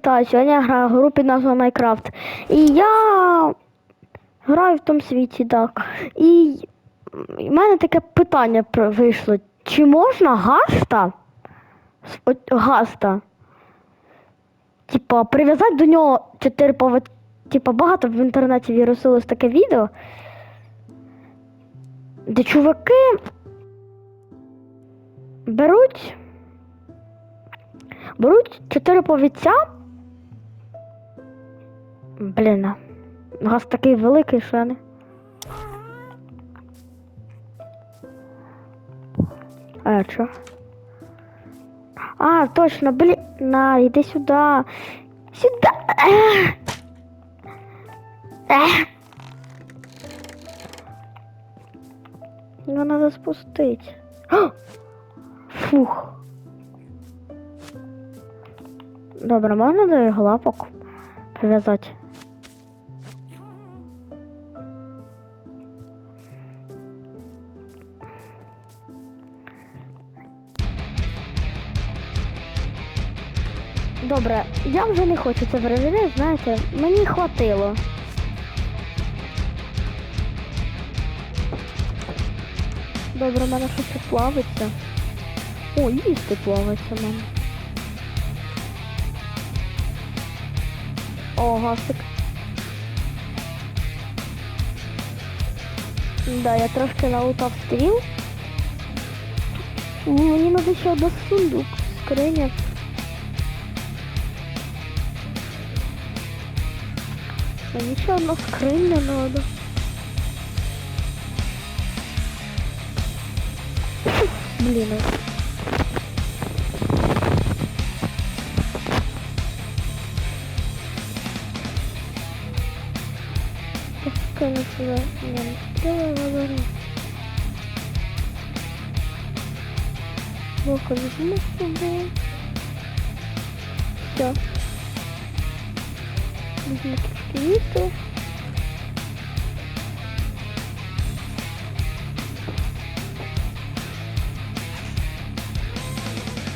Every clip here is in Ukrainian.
вітаю. Сьогодні я граю гру під назвою Майнкрафт. І я граю в тому світі, так. І в мене таке питання вийшло. Чи можна гаста? Гаста? Типа, прив'язати до нього 4 повод... Типа, багато в інтернеті вірусилось таке відео, де чуваки беруть Беруть чотири повідця. Блін. Газ такий великий, що я не. А що? А, точно, блін. На, йди сюди. Сюди. Його треба спустити. Фух. Добре, можна до його лапок прив'язати? Добре, я вже не хочу це перевіряти, знаєте, мені хватило. Добре, в мене щось плавиться. О, їсти плавиться в мене. О, гасик. Да, я трошки налутав стріл. Мені треба ще одна сундук. Скриня. Мені ще одна скриня треба. Блін. Скину сюда. Не, давай выберу. Блока возьму с собой. Все. Возьму кишкевиту.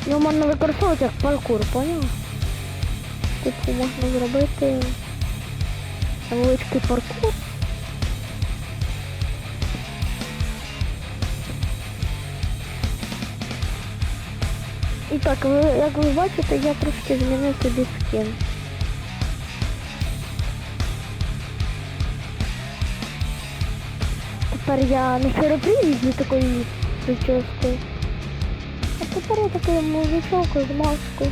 Його можна використовувати як паркур, поняв? Типу можна зробити невеличкий паркур. І так, ви, як ви бачите, я трошки змінив собі скін. Тепер я не сиропривід з такою прическою. А тепер я такий мужичок з маскою.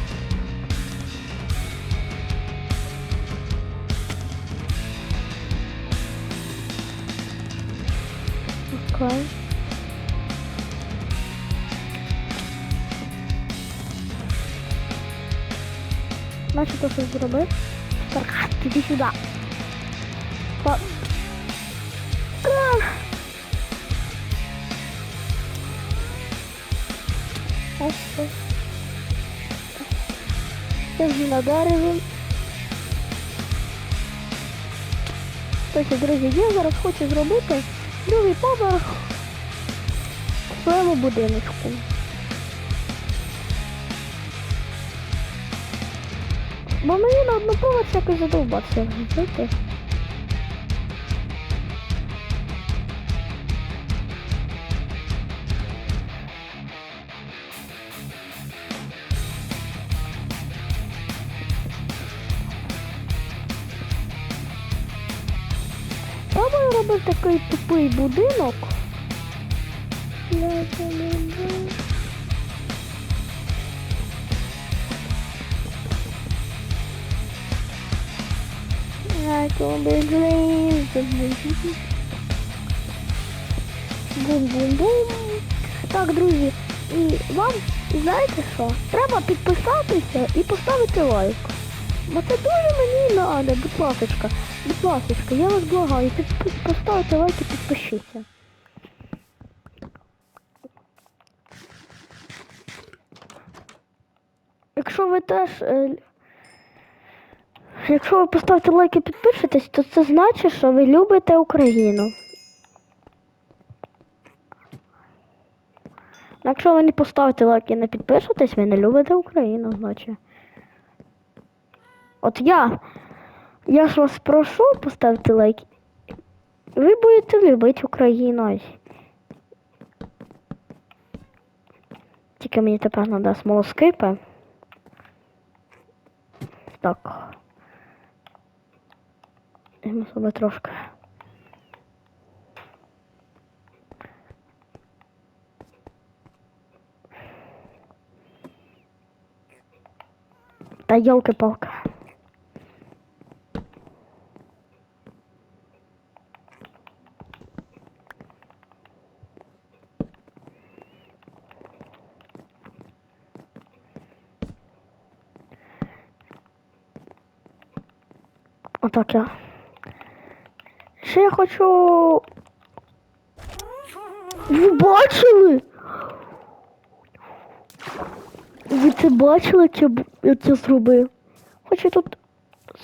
Окей. Значить, то щось зробив. Так, іди сюди. Вже на дереві. Друзі, я зараз хочу зробити другий поверх в своєму будиночку. Бо мені на одну поверх якось задовбався вже жити. Такий тупий будинок. Бум-бум-бум. Так, друзі, і вам, знаєте що? Треба підписатися і поставити лайк. Бо це дуже мені треба, будь ласочка. Будь ласочка, я вас благаю, поставте лайк і підпишіться. Якщо ви теж. е, Якщо ви поставите лайк і підпишетесь, то це значить, що ви любите Україну. Якщо ви не поставите лайк і не підпишетесь, ви не любите Україну, значить. От я. Я ж вас прошу поставити лайк. Ви будете любити Україну. Тільки мені тепер треба смолоскипи. Так. Візьму собі трошки. Та йолки-палки. Отак я. Ще я хочу. Ви бачили? Ви це бачили, як я, як зробив? Хочу тут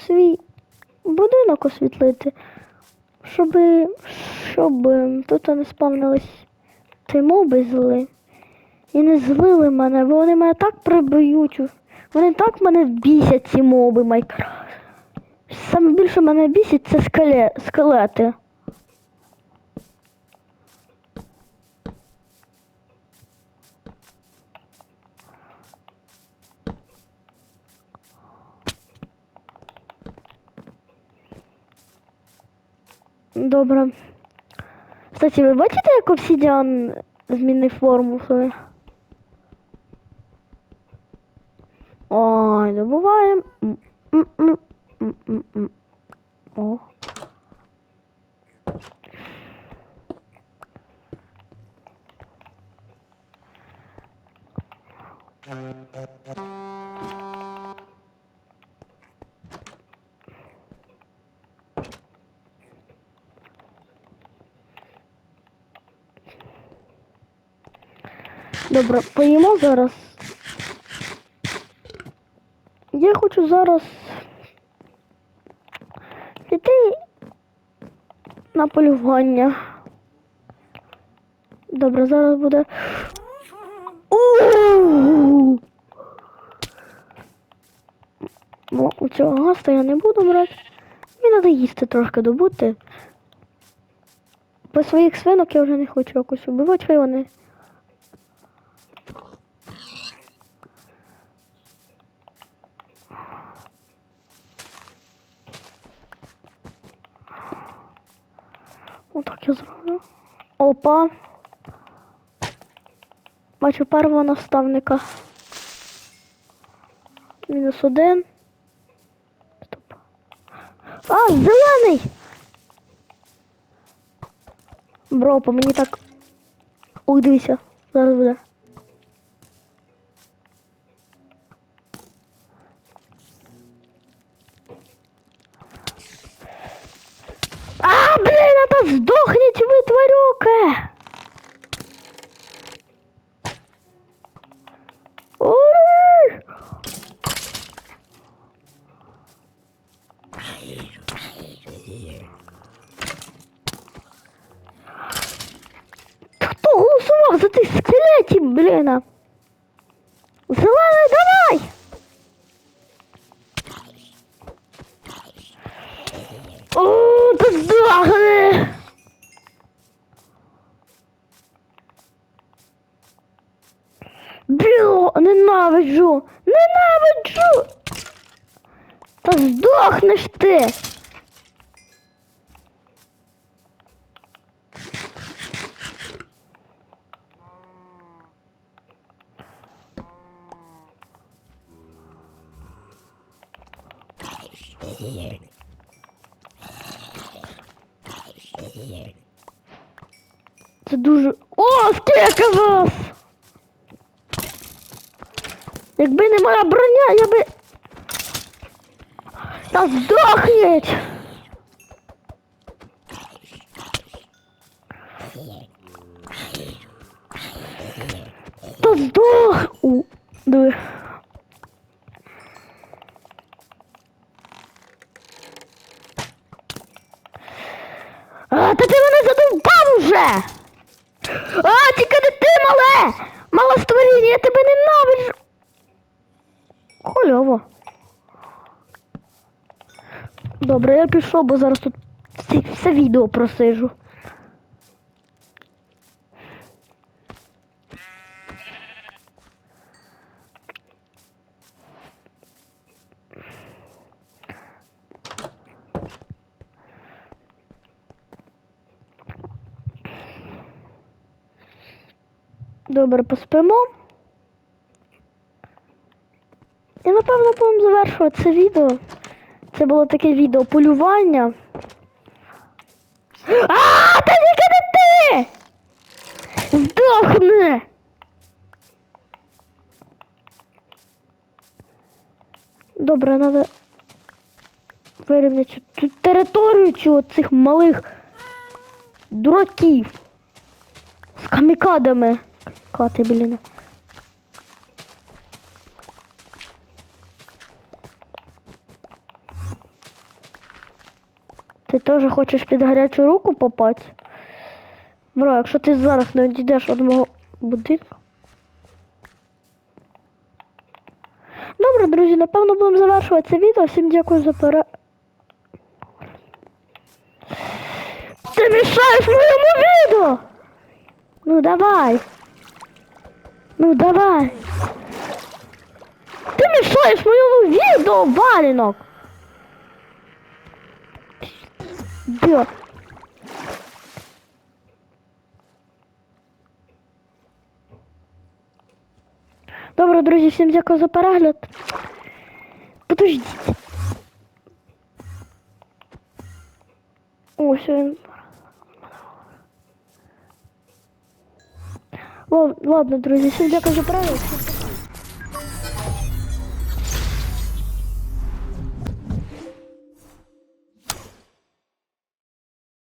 свій будинок освітлити, щоб, щоб тут не спавнились ті моби зли. І не злили мене, бо вони мене так приб'ють. Вони так мене бісять, ці моби Майкрофт. Саме більше мене бісить це скеле, скелети. Добре. Кстати, ви бачите, як обсідіан змінив форму свою? Ой, добуваємо. М, м, м, м, м, м. О. Добре, поїмо зараз. Я хочу зараз на полювання. Добре, зараз буде. Ну, у цього гаста я не буду брати. Мені треба їсти трошки добути. По своїх свинок я вже не хочу якось убивати, хай вони. Опа. Бачу первого наставника. Мінус один. Стоп. А, зелений! Бро, по мені так. Ой, дивися, зараз буде. А, блин, вы, тварюка! Ой! Хто голосував за тих скелетів, блін? Зелений, давай! О, та ненавиджу! Ненавиджу! Та здохнеш ти! Це дуже. О, скільки вас! Якби не моя броня, я би. Та здохніть! Та здох! У, диви. А, та ти мене задовбав уже! А, тільки не ти, мале! Мала створіння, я тебе ненавиджу! Хольово. Добре, я пішов, бо зараз тут все, все відео просижу. Добре, поспимо. І напевно будемо завершувати це відео. Це було таке відео полювання. А, та тільки не ти! Здохни! Добре, треба вирівняти цю територію цю цих малих дураків. З камікадами. Камікати, блін. Ти теж хочеш під гарячу руку попати? Бро, якщо ти зараз не відійдеш від мого будинку. Добре, друзі, напевно будемо завершувати це відео. Всім дякую за пере. Ти мішаєш моєму відео! Ну давай. Ну давай. Ти мішаєш моєму відео, валінок! Де? Добре, друзі, всім дякую за перегляд. Подождіть. Ось він. Ладно, ладно, друзі, всім дякую за перегляд.